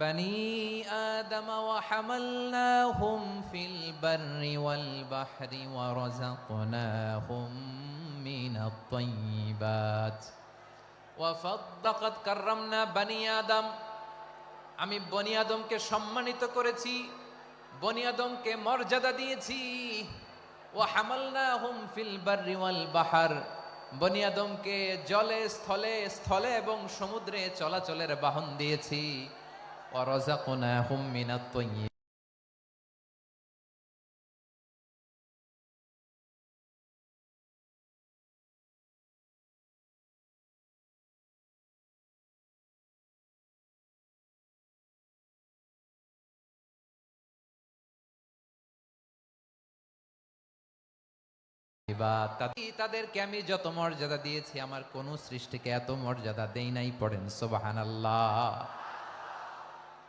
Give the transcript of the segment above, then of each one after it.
بني آدم وحملناهم في البر والبحر ورزقناهم من الطيبات وفضقت كرمنا بني آدم আমি বনি আদমকে সম্মানিত করেছি বনি আদমকে মর্যাদা দিয়েছি ও হামালনা হুম ফিল বাররি ওয়াল বাহার বনি আদমকে জলে স্থলে স্থলে এবং সমুদ্রে চলাচলের বাহন দিয়েছি তৈয়িব বা তা- তাদেরকে আমি যত মর্যাদা দিয়েছি, আমার কোন সৃষ্টিকে এত মর্যাদা দেই নাই পড়েন সোবাহান আল্লাহ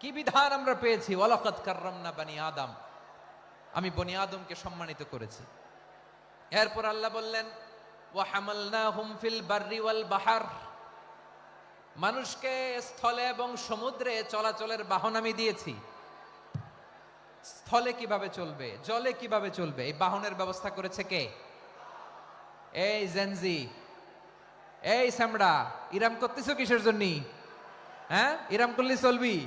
কি বিধান আমরা পেয়েছি? ওয়ালাকাদ কাররামনা বানি আদম। আমি বনি আদমকে সম্মানিত করেছি। এরপর আল্লাহ বললেন, ওয়া হামালনাহুম ফিল বাররি ওয়াল বাহার। মানুষকে স্থলে এবং সমুদ্রে চলাচলের বাহন আমি দিয়েছি। স্থলে কীভাবে চলবে? জলে কীভাবে চলবে? এই বাহনের ব্যবস্থা করেছে কে? এই জেনজি এই স্যামড়া ইরাম করতেছো কিসের জন্য? হ্যাঁ? ইরাম করলে চলবি?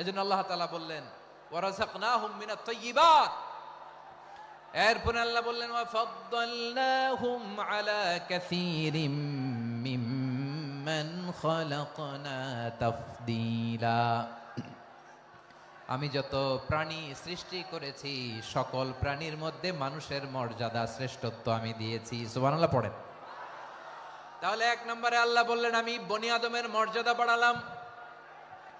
এজন্য আল্লাহ তাআলা বললেন, ওয়ারাযাকনাহুম মিনাত তাইয়্যিবাত এরপরে আল্লাহ বললেন, ওয়াফাদ্দালনাহুম আলা কাসীরিম মিম্মান খালাকনা তাফদীলা। আমি যত প্রাণী সৃষ্টি করেছি, সকল প্রাণীর মধ্যে মানুষের মর্যাদা শ্রেষ্ঠত্ব আমি দিয়েছি। সুবহানাল্লাহ, পড়েন। তাহলে এক নম্বরে আল্লাহ বললেন, আমি বনি আদমের মর্যাদা বাড়ালাম।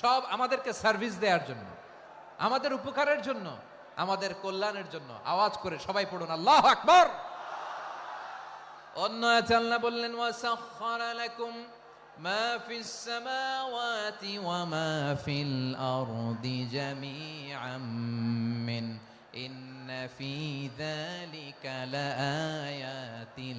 সব আমাদেরকে সার্ভিস দেওয়ার জন্য, আমাদের উপকারের জন্য, আমাদের কল্যাণের জন্য। আওয়াজ করে সবাই পড়ুন, আল্লাহ আকবর। অন্য আয়াতে বললেন, ওয়াসাখখারা লাকুম মা ফিস সামাওয়াতি ওয়া মা ফিল আরদি জামিআম মিন, ইন্না ফি যালিকা লাআয়াতিন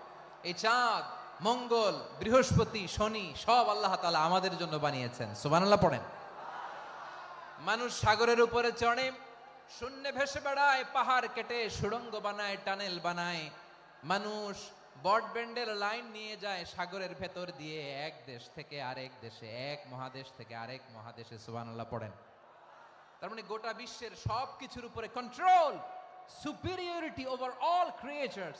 এই চাঁদ, মঙ্গল, বৃহস্পতি, শনি, সব আল্লাহ তালা আমাদের জন্য বানিয়েছেন। সুবহানাল্লাহ পড়েন। মানুষ সাগরের উপরে চড়ে, শূন্যে ভেসে বেড়ায়, পাহাড় কেটে, সুড়ঙ্গ বানায়, টানেল বানায়। মানুষ বট ব্যান্ডের লাইন নিয়ে যায় সাগরের ভেতর দিয়ে, এক দেশ থেকে আরেক দেশে, এক মহাদেশ থেকে আরেক মহাদেশে, সুবহানাল্লাহ পড়েন। তার মানে গোটা বিশ্বের সব কিছুর উপরে control superiority over all creatures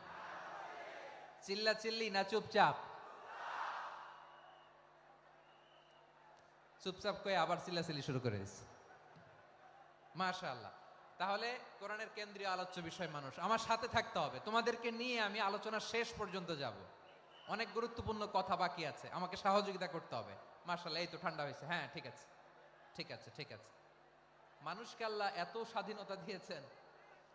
চিল্লা চিল্লি না চুপচাপ? চুপচাপ করে আবার চিল্লাচিল্লি শুরু করে মাশাআল্লাহ। তাহলে কোরআনের কেন্দ্রীয় আলোচ্য বিষয় মানুষ, আমার সাথে থাকতে হবে। তোমাদেরকে নিয়ে আমি আলোচনা শেষ পর্যন্ত যাব। অনেক গুরুত্বপূর্ণ কথা বাকি আছে, আমাকে সহযোগিতা করতে হবে। মাশাআল্লাহ, এই তো ঠান্ডা হয়েছে। হ্যাঁ ঠিক আছে। ঠিক আছে ঠিক আছে। মানুষকে আল্লাহ এত স্বাধীনতা দিয়েছেন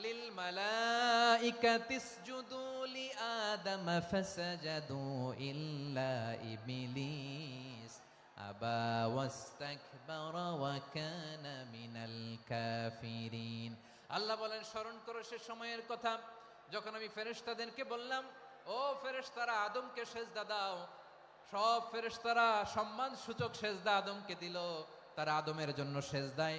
লিল মালাইকাতি ইসজুদু লি আদম ফাসাজাদু ইল্লা ইবলিস আবা ওয়াস্তাকবারা ওয়া কানা মিনাল কাফিরিন আল্লাহ বলেন, স্মরণ করো সে সময়ের কথা। যখন আমি ফেরেশতাদেরকে বললাম, ও ফেরেশতারা, আদমকে সেজদা দাও। সব ফেরেশতারা সম্মান সূচক সেজদা আদমকে দিল। তারা আদমের জন্য সেজদায়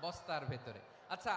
বস্তার ভেতরে। আচ্ছা